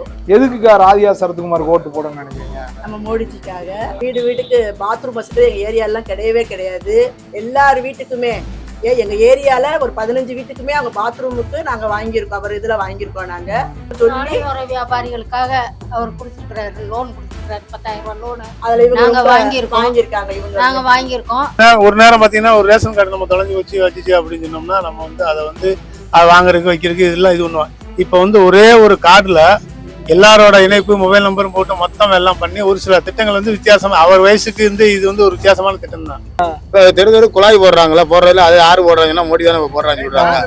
இருக்கோம் எதுக்குக்கா ராதிகா சரத்குமாருக்கு ஓட்டு போடணும்னு நினைக்கிறீங்க? நம்ம மோடிஜிக்காக. வீடு வீட்டுக்கு பாத்ரூம் வசதி எங்கள் ஏரியாலாம் கிடையவே கிடையாது. எல்லார் வீட்டுக்குமே. ஏ எங்கள் ஏரியாவில் ஒரு பதினஞ்சு வீட்டுக்குமே அவங்க பாத்ரூமுக்கு நாங்கள் வாங்கியிருக்கோம். அவர் இதில் வாங்கியிருக்கோம் சொல்லி சாலையோர வியாபாரிகளுக்காக அவர் கொடுத்துருக்கிறாரு லோன் கொடுத்துருக்கிறாரு பத்தாயிரம் ரூபாய் லோனு அதில் இவங்க நாங்க வாங்கியிருக்கோம். வாங்கியிருக்காங்க இவங்க. நாங்க வாங்கியிருக்கோம். ஒரு நேரம் பார்த்தீங்கன்னா ஒரு ரேஷன் கார்டு நம்ம தொலைஞ்சு வச்சு வச்சுச்சு அப்படின்னு சொன்னோம்னா நம்ம வந்து அதை வந்து அதை வாங்குறதுக்கு வைக்கிறதுக்கு இதெல்லாம் இது பண்ணுவோம். இப்போ வந்து ஒரே ஒரு கார்டில் எல்லாரோட இணைப்பு மொபைல் நம்பரும் போட்டு மொத்தம் எல்லாம் பண்ணி ஒரு சில திட்டங்கள் வந்து வித்தியாசமா அவர் வயசுக்கு வந்து இது வந்து ஒரு வித்தியாசமான திட்டம் தான் இப்போ தெரு தெரு குழாய் போடுறாங்களா? போடுறதுல அது யாரு போடுறாங்கன்னா மோடி தானே போடுறாங்க சொல்றாங்க.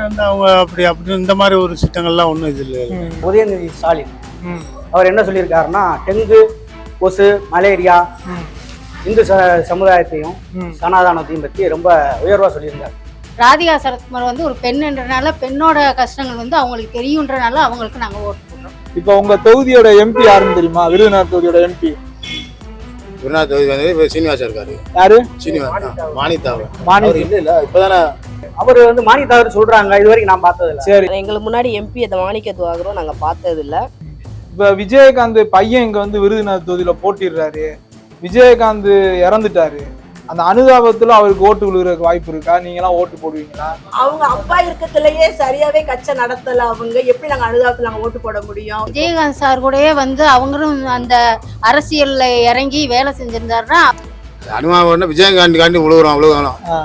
வந்து அவங்க அப்படி அப்படி இந்த மாதிரி ஒரு திட்டங்கள்லாம் ஒன்றும் இது இல்லை. உதயநிதி ஸ்டாலின். அவர் என்ன சொல்லியிருக்காருன்னா டெங்கு கொசு மலேரியா. இந்து ச- சமுதாயத்தையும். சனாதானத்தையும் பற்றி ரொம்ப உயர்வாக சொல்லியிருந்தார் ராதிகா சரத்குமார் வந்து ஒரு பெண்ன்றனால பெண்ணோட கஷ்டங்கள் வந்து அவங்களுக்கு தெரியுன்றனால அவங்களுக்கு நாங்க ஓட்டு இப்போ உங்க தொகுதியோட எம்பி யாருன்னு தெரியுமா? விருதுநகர் தொகுதியோட எம்பி விருநாத் தொகுதி வந்து இப்போ சீனிவாசன் இருக்காரு. யாரு? சீனிவாசன் மானிதாவை மாணி அவர் இல்ல இல்ல இப்பதானே அவர் வந்து மானியத்தாவர் சொல்றாங்க. இது வரைக்கும் நான் பார்த்ததில்ல. சரி. எங்களுக்கு முன்னாடி எம்பி அந்த மாணிக்க துவாகரம் நாங்க பார்த்தது இல்ல இப்ப விஜயகாந்த் பையன் இங்க வந்து விருதுநகர் தொகுதியில போட்டிடுறாரு. விஜயகாந்த் இறந்துட்டாரு. அந்த அனுதாபத்துல அவருக்கு ஓட்டு விழுகிறதுக்கு வாய்ப்பு இருக்கா? நீங்க எல்லாம் ஓட்டு போடுவீங்களா? அவங்க அப்பா இருக்கத்துலயே சரியாவே கட்சை நடத்தல அவங்க. எப்படி நாங்கள் அனுதாபத்தில் நாங்கள் ஓட்டு போட முடியும்? விஜயகாந்த் சார் கூடயே வந்து அவங்களும் அந்த அரசியல்ல இறங்கி வேலை செஞ்சிருந்தாருன்னா அனுபவம் விஜயகாந்தி காண்டி விழுகுறோம் விழுகணும். ஆ.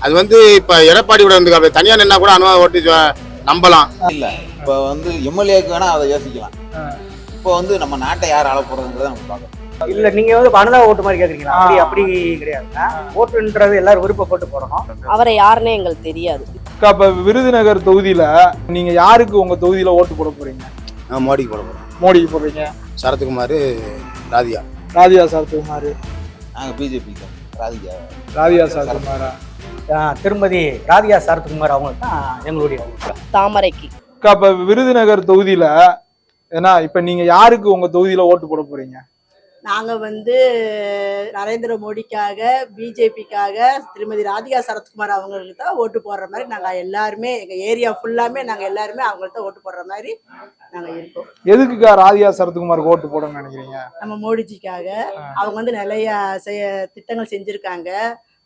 அது வந்து இப்ப எடப்பாடி கூட வந்து அப்படி தனியா நின்னா கூட அனுபவம் ஓட்டு நம்பலாம். இல்ல இப்போ வந்து எம்எல்ஏக்கு வேணா அதை யோசிக்கலாம். இப்போ வந்து நம்ம நாட்டை யார் ஆள போறதுங்கிறத நம்ம பார்க்கணும் இல்ல நீங்க வந்து அனுதாப ஓட்டு மாதிரி கேக்குறீங்களா? அப்படி அப்படி கிடையாதுங்க. ஓட்டுன்றது எல்லாரும் விருப்பப்பட்டு போடணும். அவரை யாருன்னே எங்களுக்கு தெரியாது. அக்கா, இப்ப விருதுநகர் தொகுதியில நீங்க யாருக்கு உங்க தொகுதியில ஓட்டு போட போறீங்க? நான் மோடிக்கு போட போறோம் மோடிக்கு போடுறீங்க. சரத்குமார் ராதிகா. ராதிகா சரத்குமார். நாங்க பிஜேபி ராதிகா. ராதிகா சரத்குமாரா? ஆ, திருமதி ராதிகா சரத்குமார் அவங்க தான் எங்களுடைய. தாமரைக்கு. அக்கா, இப்ப விருதுநகர் தொகுதியில ஏன்னா இப்ப நீங்க யாருக்கு உங்க தொகுதியில ஓட்டு போட போறீங்க? நாங்கள் வந்து நரேந்திர மோடிக்காக பிஜேபிக்காக திருமதி ராதிகா சரத்குமார் அவங்களுக்கு தான் ஓட்டு போடுற மாதிரி நாங்கள் எல்லாருமே எங்கள் ஏரியா ஃபுல்லாமே நாங்கள் எல்லாருமே அவங்களுக்கு தான் ஓட்டு போடுற மாதிரி நாங்கள் இருக்கோம். எதுக்குக்கா ராதிகா சரத்குமாருக்கு ஓட்டு போடணும்னு நினைக்கிறீங்க? நம்ம மோடிஜிக்காக. அவங்க வந்து நிறைய செய்ய திட்டங்கள் செஞ்சுருக்காங்க.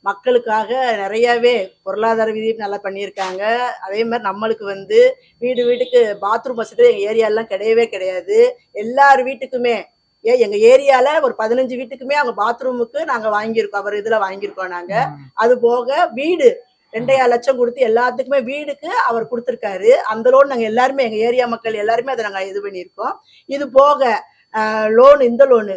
மக்களுக்காக நிறையவே பொருளாதார விதி நல்லா பண்ணியிருக்காங்க. அதே மாதிரி நம்மளுக்கு வந்து வீடு வீட்டுக்கு பாத்ரூம் வசதி எங்கள் ஏரியாலாம் கிடையவே கிடையாது. எல்லார் வீட்டுக்குமே ஏ எங்கள் ஏரியாவில் ஒரு பதினஞ்சு வீட்டுக்குமே அவங்க பாத்ரூமுக்கு நாங்கள் வாங்கியிருக்கோம். அவர் இதில் வாங்கியிருக்கோம் நாங்கள் அது போக வீடு ரெண்டையா லட்சம் கொடுத்து எல்லாத்துக்குமே வீடுக்கு அவர் கொடுத்துருக்காரு. அந்த லோன் நாங்கள் எல்லாருமே எங்கள் ஏரியா மக்கள் எல்லாருமே அதை நாங்கள் இது பண்ணியிருக்கோம். இது போக லோன் இந்த லோனு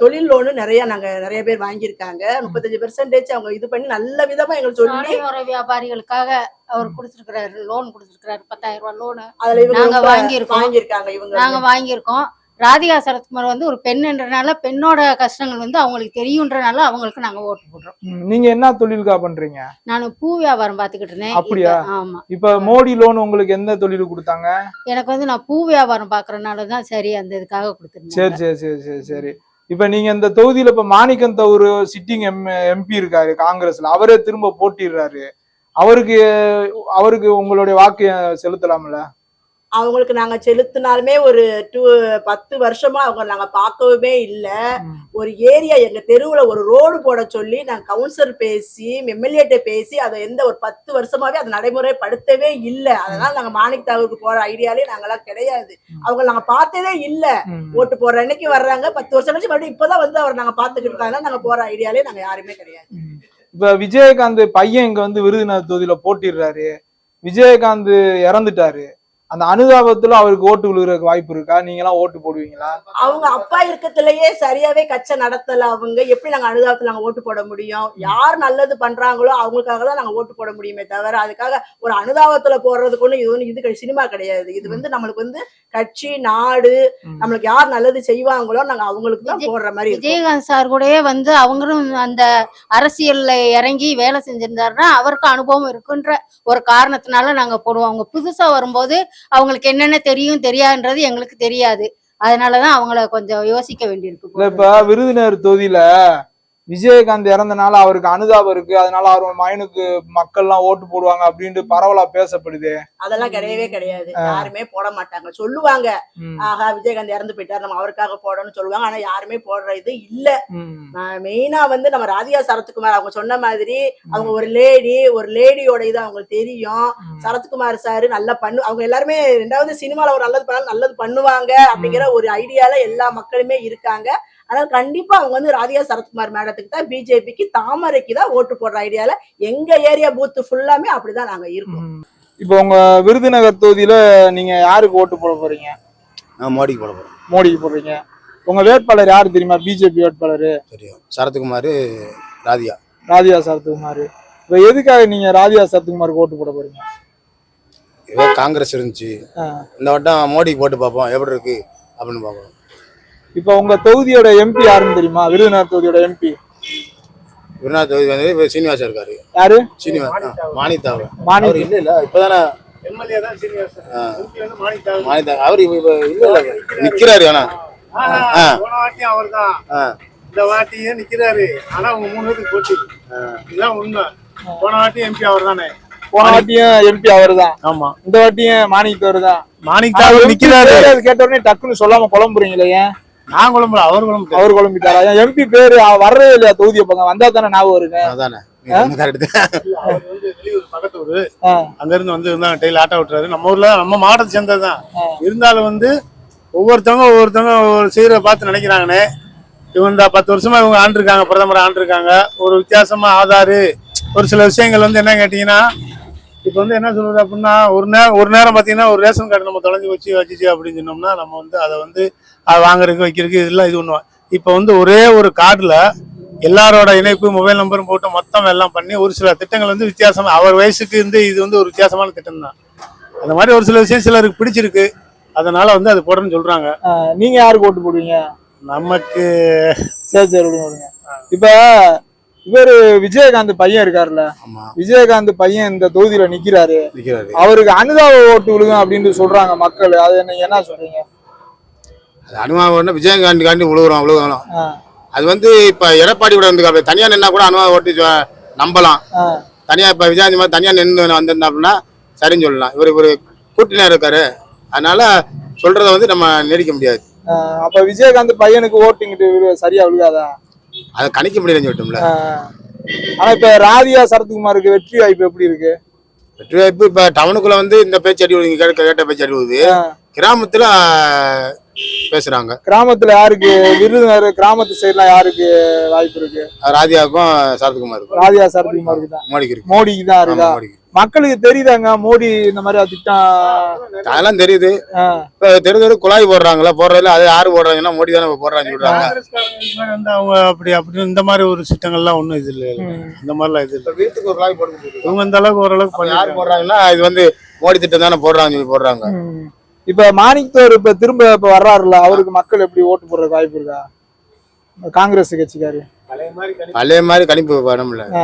தொழில் லோனு நிறைய நாங்க நிறைய பேர் வாங்கியிருக்காங்க. முப்பத்தஞ்சு பெர்சன்டேஜ் அவங்க இது பண்ணி நல்ல விதமா எங்களுக்கு சொல்லி வியாபாரிகளுக்காக அவர் கொடுத்துருக்கிறாரு லோன் கொடுத்துருக்கிறாரு. பத்தாயிரம் ரூபாய் லோனு அதுல இவங்க நாங்க வாங்கியிருக்கோம். வாங்கியிருக்காங்க இவங்க. நாங்க வாங்கியிருக்கோம். ராதிகா சரத்குமார் வந்து ஒரு பெண்ன்றனால பெண்ணோட கஷ்டங்கள் வந்து அவங்களுக்கு தெரியுன்றனால அவங்களுக்கு நாங்க ஓட்டு போடுறோம். நீங்க என்ன தொழிலுக்கா பண்றீங்க? நான் பூ வியாபாரம் பார்த்துக்கிட்டு இருந்தேன். அப்படியா? ஆமா. இப்ப மோடி லோன் உங்களுக்கு எந்த தொழில் கொடுத்தாங்க? எனக்கு வந்து நான் பூ வியாபாரம் பாக்குறதுனால தான் சரி அந்த இதுக்காக சரி கொடுத்துருந்தேன் சரி சரி சரி சரி. இப்ப நீங்க இந்த தொகுதியில இப்ப மாணிக்கம் தவறு சிட்டிங் எம் எம்பி இருக்காரு காங்கிரஸ்ல அவரே திரும்ப போட்டிடுறாரு. அவருக்கு அவருக்கு உங்களுடைய வாக்கு செலுத்தலாம்ல? அவங்களுக்கு நாங்க செலுத்தினாலுமே ஒரு டூ பத்து வருஷமா அவங்க நாங்க பார்க்கவே இல்லை. ஒரு ஏரியா எங்க தெருவுல ஒரு ரோடு போட சொல்லி நாங்க கவுன்சிலர் பேசி எம்எல்ஏட்ட பேசி அதை எந்த ஒரு பத்து வருஷமாவே அதை நடைமுறைப்படுத்தவே இல்லை. அதனால நாங்க மாணிக் தாவூருக்கு போற ஐடியாலே நாங்களாம் கிடையாது. அவங்க நாங்க பார்த்ததே இல்ல. ஓட்டு போடுற அன்னைக்கு வர்றாங்க. பத்து வருஷம் கழிச்சு மறுபடியும் இப்பதான் வந்து அவர் நாங்க பாத்துக்கிட்டு இருக்காங்க நாங்க போற ஐடியாலே நாங்க யாருமே கிடையாது. இப்ப விஜயகாந்த் பையன் இங்க வந்து விருதுநகர் தொகுதியில போட்டிடுறாரு. விஜயகாந்த் இறந்துட்டாரு. அந்த அனுதாபத்துல அவருக்கு ஓட்டு விழுகிறதுக்கு வாய்ப்பு இருக்கா? நீங்க எல்லாம் ஓட்டு போடுவீங்களா? அவங்க அப்பா இருக்கத்துலயே சரியாவே கட்சை நடத்தல அவங்க. எப்படி நாங்க அனுதாபத்துல நாங்க ஓட்டு போட முடியும்? யார் நல்லது பண்றாங்களோ அவங்களுக்காக தான் நாங்க ஓட்டு போட முடியுமே தவிர அதுக்காக ஒரு அனுதாபத்துல போடுறதுக்கு ஒண்ணு இது ஒண்ணு இது சினிமா கிடையாது. இது வந்து நம்மளுக்கு வந்து கட்சி நாடு. நம்மளுக்கு யார் நல்லது செய்வாங்களோ நாங்க அவங்களுக்கு தான் போடுற மாதிரி விஜயகாந்த் சார் கூடயே வந்து அவங்களும் அந்த அரசியல்ல இறங்கி வேலை செஞ்சிருந்தாருன்னா அவருக்கு அனுபவம் இருக்குன்ற ஒரு காரணத்தினால நாங்க போடுவோம். அவங்க புதுசா வரும்போது அவங்களுக்கு என்னென்ன தெரியும் தெரியாதுன்றது எங்களுக்கு தெரியாது. அதனாலதான் அவங்கள கொஞ்சம் யோசிக்க வேண்டியிருக்கு. இப்ப விருதுநகர் தொகுதியில விஜயகாந்த் இறந்தனால அவருக்கு அனுதாபம் இருக்கு. அதனால அவர் மகனுக்கு மக்கள்லாம் ஓட்டு போடுவாங்க அப்படின்ட்டு பரவலா பேசப்படுது. அதெல்லாம் கிடையவே கிடையாது. யாருமே போட மாட்டாங்க. சொல்லுவாங்க. ஆஹா விஜயகாந்த் இறந்து போயிட்டார். நம்ம அவருக்காக போடணும்னு சொல்லுவாங்க. ஆனா யாருமே போடுற இது இல்ல. மெயினா வந்து நம்ம ராதிகா சரத்குமார் அவங்க சொன்ன மாதிரி அவங்க ஒரு லேடி ஒரு லேடியோட இது அவங்களுக்கு தெரியும். சரத்குமார் சார் நல்லா பண்ணு அவங்க எல்லாருமே ரெண்டாவது சினிமால ஒரு நல்லது பண்ணாலும் நல்லது பண்ணுவாங்க அப்படிங்கிற ஒரு ஐடியால எல்லா மக்களுமே இருக்காங்க. அதனால கண்டிப்பா அவங்க வந்து ராதிகா சரத்குமார் மேடத்துக்கு தான் பிஜேபிக்கு தாமரைக்கு தான் ஓட்டு போடுற ஐடியால எங்க ஏரியா பூத் ஃபுல்லாமே அப்படிதான் நாங்க இருக்கோம். இப்போ உங்க விருதுநகர் தொகுதியில நீங்க யாருக்கு ஓட்டு போட போறீங்க? நான் மோடிக்கு போட போறேன். மோடிக்கு போடுறீங்க. உங்க வேட்பாளர் யாரு தெரியுமா? பிஜேபி வேட்பாளர். தெரியும். சரத்குமார் ராதியா ராதியா சரத்குமார். இப்போ எதுக்காக நீங்க ராதியா சரத்குமாருக்கு ஓட்டு போட போறீங்க? இதோ காங்கிரஸ் இருந்துச்சு. இந்த வட்டம் மோடிக்கு போட்டு பார்ப்போம். எப்படி இருக்கு? அப்படின்னு பார்ப்போம் இப்போ உங்க தொகுதியோட எம்பி யாருன்னு தெரியுமா? விருதுநகர் தொகுதியோட எம்பி விருநாத் தொகுதி வந்து இப்ப சீனிவாசன் இருக்காரு. யாரு? சீனிவாசன். மானிதாவை மாணி அவர் இல்ல இல்ல இப்பதானே. எம்எல்ஏ தான் சீனிவாசன். மானிதா அவர் இப்ப இல்ல இல்ல நிக்கிறாரு. ஆனா. அவர் தான். இந்த வாட்டியும் நிக்கிறாரு. ஆனா உங்க மூணு பேருக்கு போச்சு இதுதான் உண்மை. போன வாட்டி எம்பி அவர் தானே. போன வாட்டியும் எம்பி அவர் தான். ஆமா. இந்த வாட்டியும் மாணிக்கத்தவர் தான். மாணிக்கா அவர் நிக்கிறாரு. கேட்ட உடனே டக்குன்னு சொல்லாம குழம்புறீங்களே ஏன்? நான் குழம்புல அவர் குழம்பு அவர் குழம்பிட்டாரா? எம்பி பேரு வர்றதே இல்லையா தொகுதியை பக்கம் வந்தா தானே ஞாபகம் வருங்க அதானே. அங்க இருந்து வந்து இருந்தாங்க டெய்லி ஆட்டோ விட்டுறாரு நம்ம ஊர்ல நம்ம மாவட்டத்தை சேர்ந்ததுதான். இருந்தாலும் வந்து ஒவ்வொருத்தவங்க ஒவ்வொருத்தவங்க ஒரு செய்யற பார்த்து நினைக்கிறாங்கண்ணே. இவங்க பத்து வருஷமா இவங்க ஆண்டிருக்காங்க பிரதமர் ஆண்டிருக்காங்க. ஒரு வித்தியாசமா ஆதாரு. ஒரு சில விஷயங்கள் வந்து என்ன கேட்டீங்கன்னா இப்போ வந்து என்ன சொல்றது அப்படின்னா ஒரு நேரம் ஒரு நேரம் பார்த்தீங்கன்னா ஒரு ரேஷன் கார்டு நம்ம தொலைஞ்சு வச்சு வச்சுச்சு அப்படின்னு சொன்னோம்னா நம்ம வந்து அதை வந்து அதை வாங்குறதுக்கு வைக்கிறதுக்கு இதெல்லாம் இது பண்ணுவோம் இப்போ வந்து ஒரே ஒரு கார்டில் எல்லாரோட இணைப்பு மொபைல் நம்பரும் போட்டு மொத்தம் எல்லாம் பண்ணி ஒரு சில திட்டங்கள் வந்து வித்தியாசமா அவர் வயசுக்கு வந்து இது வந்து ஒரு வித்தியாசமான திட்டம் தான் அந்த மாதிரி ஒரு சில விஷயம் சிலருக்கு பிடிச்சிருக்கு. அதனால வந்து அது போடணும்னு சொல்றாங்க. நீங்க யாருக்கு ஓட்டு போடுவீங்க? நமக்கு சரி சரி விடுங்க இப்ப இவரு விஜயகாந்த் பையன் இருக்காருல்ல. விஜயகாந்த் பையன் இந்த தொகுதியில நிக்கிறாரு. அவருக்கு அனுதாப ஓட்டு விழுங்க அப்படின்னு சொல்றாங்க மக்கள். அது நீங்க என்ன சொல்றீங்க? அனுபவம் விஜயகாந்தி காண்டி உழுவுறோம் ஆ, அது வந்து இப்ப எடப்பாடி கூட அப்படி தனியா நின்னா கூட அனுபவம் ஓட்டி நம்பலாம். தனியா இப்ப விஜயகாந்தி மாதிரி தனியா நின்று வந்திருந்தா அப்படின்னா சரின்னு சொல்லலாம். இவர் ஒரு கூட்டணியா இருக்காரு. அதனால சொல்றத வந்து நம்ம நீடிக்க முடியாது. அப்ப விஜயகாந்த் பையனுக்கு ஓட்டுங்கிட்டு சரியா விழுகாதா? அதை கணிக்க முடியலன்னு சொல்லிட்டோம்ல. ஆனா இப்ப ராதியா சரத்குமாருக்கு வெற்றி வாய்ப்பு எப்படி இருக்கு? வெற்றி வாய்ப்பு இப்ப டவுனுக்குள்ள வந்து இந்த பேச்சு அடி விழுது கேட்க கேட்ட பேச்சு அடி. கிராமத்துல பேசுறாங்க. கிராமத்துல யாருக்கு விருதுநகர் கிராமத்து சைடுலாம் யாருக்கு வாய்ப்பு இருக்கு? ராதியாவுக்கும் சரத்குமாருக்கும். ராதியா சரத்குமாருக்கு தான். மோடிக்கு இருக்கு. மோடிக்கு தான் இருக்கா. மக்களுக்கு தெரியுதாங்க? மோடி இந்த மாதிரி திட்டம். அதெல்லாம் தெரியுது. தெரு தெரு குழாய் போடுறாங்களா போடுறதுல அது யாரு போடுறாங்கன்னா மோடி தானே போடுறாங்கன்னு சொல்றாங்க. காங்கிரஸ்காரங்க இந்த மாதிரி வந்து அவங்க அப்படி அப்படி இந்த மாதிரி ஒரு சிஸ்டங்கள்லாம் ஒண்ணும் இது இல்லை. இந்த மாதிரிலாம் இது இல்லை. இப்ப வீட்டுக்கு ஒரு குழாய் போட்டு இவங்க இந்த அளவுக்கு ஓரளவுக்கு யாரு பண்ணி போடுறாங்கன்னா இது வந்து மோடி திட்டம் தானே போடுறாங்கன்னு சொல்லி போடுறாங்க. இப்ப மாணிக்தோர் இப்ப திரும்ப இப்ப வர்றாருல அவருக்கு மக்கள் எப்படி ஓட்டு போடுறதுக்கு வாய்ப்பு இருக்கா? காங்கிரஸ் கட்சிக்காரு. பழைய மாதிரி கணிப்பு பண்ணல ஆ.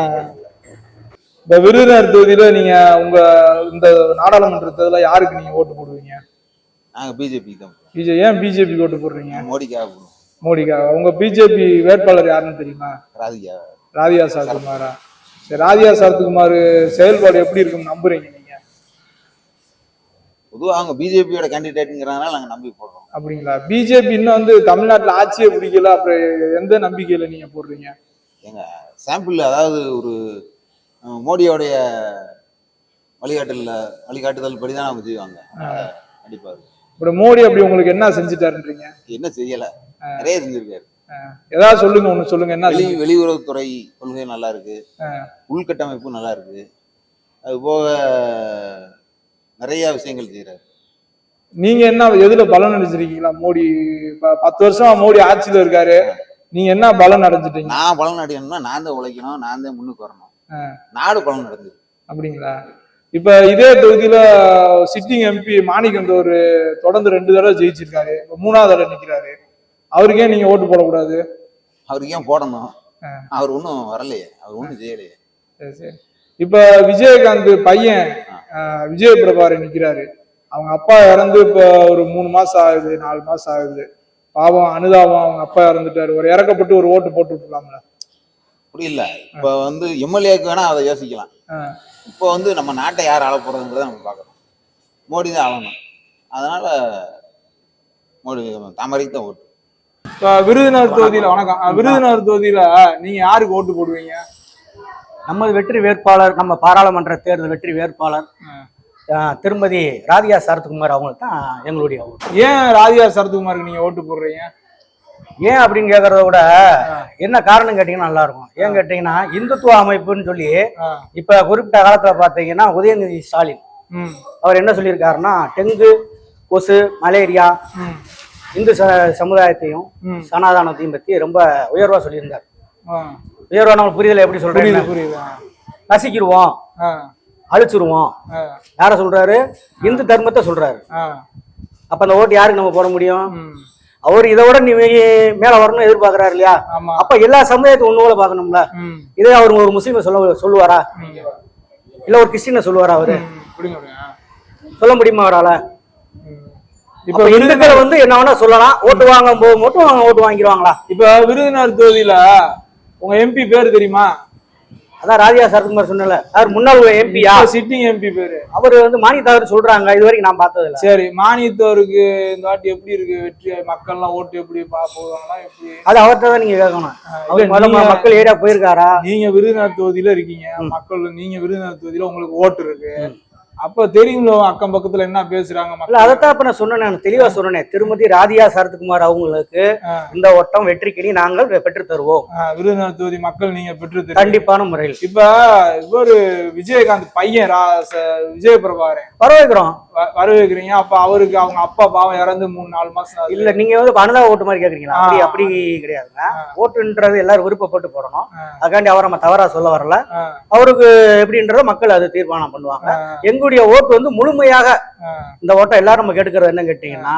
இந்த விருதுநகர் தொகுதியில நீங்க உங்க இந்த நாடாளுமன்ற தேர்தல யாருக்கு நீங்க ஓட்டு போடுவீங்க? நாங்க பிஜேபி தான் பிஜே ஏன் பிஜேபி ஓட்டு போடுறீங்க? மோடிக்காக போடுவோம். மோடிக்கா? உங்க பிஜேபி வேட்பாளர் யாருன்னு தெரியுமா? ராதிகா. ராதியா சரத்குமாரா சரி ராதியா சரத்குமார் செயல்பாடு எப்படி இருக்குன்னு நம்புறீங்க நீங்க? பொதுவாக அவங்க பிஜேபியோட கேண்டிடேட்டுங்கிறதுனால நாங்க நம்பி போடுறோம். அப்படிங்களா? பிஜேபி இன்னும் வந்து தமிழ்நாட்டுல ஆட்சியை பிடிக்கல அப்புறம் எந்த நம்பிக்கையில நீங்க போடுறீங்க? எங்க சாம்பிள் அதாவது ஒரு மோடியோடைய வழிகாட்டல வழிகாட்டுதல் படி தான் அவங்க செய்வாங்க. கண்டிப்பா அது. இப்ப மோடி அப்படி உங்களுக்கு என்ன செஞ்சுட்டாருன்றீங்க? என்ன செய்யல. நிறைய செஞ்சிருக்காரு. ஏதாவது சொல்லுங்க ஒண்ணு சொல்லுங்க என்ன வெளி வெளியுறவுத்துறை கொள்கை நல்லா இருக்கு. உள்கட்டமைப்பு நல்லா இருக்கு அது போக நிறைய விஷயங்கள் செய்யறாரு நீங்க என்ன எதுல பலன் அடைஞ்சிருக்கீங்களா? மோடி பத்து வருஷமா மோடி ஆட்சியில இருக்காரு. நீங்க என்ன பலன் அடைஞ்சிட்டீங்க? நான் பலன் அடையணும்னா நான் தான் உழைக்கணும் நான் தான் முன்னுக்கு வரணும். நாடு பலன் அடைஞ்சது அப்படிங்களா? இப்ப இதே தொகுதியில சிட்டிங் எம்பி மாணிக்கம் ஒரு தொடர்ந்து ரெண்டு தடவை ஜெயிச்சிருக்காரு. இப்ப மூணாவது தடவை நிக்கிறாரு. அவருக்கே நீங்க ஓட்டு போடக்கூடாது? அவருக்கு ஏன் போடணும். அவர் ஒன்றும் வரலையே. அவர் ஒன்றும் செய்யலையே. சரி சரி. இப்ப விஜயகாந்த் பையன் விஜய் பிரபாரி நிக்கிறாரு. அவங்க அப்பா இறந்து இப்ப ஒரு மூணு மாசம் ஆகுது நாலு மாசம் ஆகுது. பாவம் அனுதாபம் அவங்க அப்பா இறந்துட்டாரு. ஒரு இறக்கப்பட்டு ஒரு ஓட்டு போட்டு விட்டுலாம்ல அப்படி இல்ல இப்ப வந்து எம்எல்ஏக்கு வேணா அதை யோசிக்கலாம். இப்போ வந்து நம்ம நாட்டை யார் ஆள போறதுங்கிறத நம்ம பார்க்கணும். மோடி தான் ஆளணும் அதனால மோடி தாமரைக்கு தான் ஓட்டு. இப்ப விருதுநகர் தொகுதியில வணக்கம். விருதுநகர் தொகுதியில நீங்க யாருக்கு ஓட்டு போடுவீங்க? நமது வெற்றி வேட்பாளர் நம்ம பாராளுமன்ற தேர்தல் வெற்றி வேட்பாளர் திருமதி ராதிகா சரத்குமார் அவங்களுக்கு தான் எங்களுடைய ஓட்டு. ஏன் ராதிகா சரத்குமாருக்கு நீங்க ஓட்டு போடுறீங்க? ஏன் அப்படின்னு கேட்கறத விட என்ன காரணம் கேட்டீங்கன்னா நல்லா இருக்கும் ஏன் கேட்டீங்கன்னா இந்துத்துவ அமைப்புன்னு சொல்லி. இப்ப குறிப்பிட்ட காலத்துல பாத்தீங்கன்னா உதயநிதி ஸ்டாலின் அவர் என்ன சொல்லியிருக்காருன்னா டெங்கு கொசு மலேரியா இந்து ச- சமுதாயத்தையும். சனாதானத்தையும் பத்தி ரொம்ப உயர்வா சொல்லியிருந்தார். உயர்வா நம்ம புரிதலை எப்படி சொல்றேன். நசிக்கிடுவோம். அழிச்சிருவோம். யார சொல்றாரு இந்து தர்மத்தை சொல்றாரு. அப்ப அந்த ஓட்டு யாருக்கு நம்ம போட முடியும். அவர் இதை விட நீ மேல வரணும்னு எதிர்பார்க்கறாரு இல்லையா? அப்ப எல்லா சமுதாயத்தையும் ஒண்ணு போல பார்க்கணும்ல? ம். இதே அவர் ஒரு முஸ்லீமை சொல்ல சொல்லுவாரா. இல்ல ஒரு கிறிஸ்டினை சொல்லுவாரா அவரு. சொல்ல முடியுமா அவரால. இப்ப இந்துக்களை வந்து என்ன வேணா சொல்லலாம். ஓட்டு வாங்கும் போது மட்டும் ஓட்டு வாங்கிடுவாங்களா? இப்ப விருதுநகர் தொகுதியில உங்க எம்பி பேர் தெரியுமா? அதான் ராதிகா சரத்குமார் சொன்னல அவர் முன்னாள் எம்பியா சிட்டிங் எம்பி பேரு. அவர் வந்து மானியத்தாவர் சொல்றாங்க இது வரைக்கும் நான் பார்த்தது இல்ல சரி மானியத்தோருக்கு இந்த வாட்டி எப்படி இருக்கு வெற்றி? மக்கள் எல்லாம் ஓட்டு எப்படி பா- போடுவாங்களா எப்படி? அது அவர்கிட்ட தான் நீங்க கேட்கணும். அவர் மக்கள் ஏரியா போயிருக்காரா? நீங்க விருதுநகர் தொகுதியில இருக்கீங்க. மக்கள் நீங்க விருதுநகர் தொகுதியில உங்களுக்கு ஓட்டு இருக்கு. அப்ப தெரியுங்களோ அக்கம் பக்கத்துல என்ன பேசுறாங்க அதைத்தான் இப்ப நான் சொன்னேன் நான் தெளிவா சொன்னேன். திருமதி ராதிகா சரத்குமார் அவங்களுக்கு. இந்த ஓட்டம் வெற்றிக்கினி நாங்கள் பெற்று தருவோம். விருதுநகர் தொகுதி மக்கள் நீங்க பெற்று கண்டிப்பான முறையில். இப்ப இவரு விஜயகாந்த் பையன் ச- விஜயபிரபாகரன். வரவேற்கிறோம் வரவேற்கிறீங்க. அப்ப அவருக்கு அவங்க அப்பா பாவம் இறந்து மூணு நாலு மாசம். இல்ல நீங்க வந்து அனுதா ஓட்டு மாதிரி கேக்குறீங்களா? அப்படி. அப்படி கிடையாதுங்க. ஓட்டுன்றது எல்லாரும் விருப்பப்பட்டு போடணும். அதுக்காண்டி அவரை நம்ம தவறா சொல்ல வரல. அவருக்கு எப்படின்றத மக்கள் அது தீர்மானம் பண்ணுவாங்க. எங்களுடைய ஓட்டு வந்து முழுமையாக. இந்த ஓட்டை எல்லாரும் நம்ம கேட்டுக்கிறது என்ன கேட்டீங்கன்னா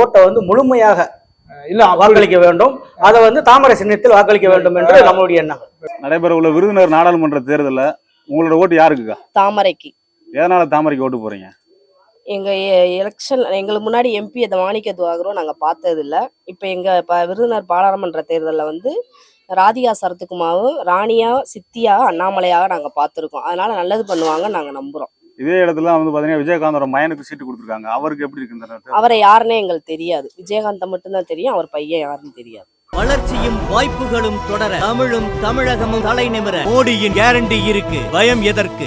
ஓட்டை வந்து முழுமையாக இல்ல வாக்களிக்க வேண்டும். அதை வந்து தாமரை சின்னத்தில் வாக்களிக்க வேண்டும் என்று நம்மளுடைய எண்ணம். நடைபெற உள்ள விருதுநகர் நாடாளுமன்ற தேர்தலில் உங்களோட ஓட்டு யாருக்குக்கா? தாமரைக்கு. எதனால தாமரைக்கு ஓட்டு போறீங்க? எங்க எலெக்ஷன் எங்களுக்கு முன்னாடி எம்பி அதை மாணிக்க துவாகரும் நாங்க பார்த்தது இல்ல இப்ப எங்க ப விருதுநகர் பாராளுமன்ற தேர்தலில் வந்து ராதிகா சரத்குமாரும் ராணியா சித்தியா அண்ணாமலையாக நாங்க பார்த்திருக்கோம். அதனால நல்லது பண்ணுவாங்க நாங்க நம்புறோம். இதே இடத்துல வந்து பாத்தீங்கன்னா விஜயகாந்தோட மயனுக்கு சீட்டு கொடுத்துருக்காங்க. அவருக்கு எப்படி இருக்கு? அவரை யாருன்னே எங்களுக்கு தெரியாது. விஜயகாந்தை மட்டும்தான் தெரியும். அவர் பையன் யாருன்னு தெரியாது. வளர்ச்சியும் வாய்ப்புகளும் தொடர தமிழும் தமிழகமும் தலை நிமிர. மோடியின் கேரண்டி இருக்கு. பயம் எதற்கு?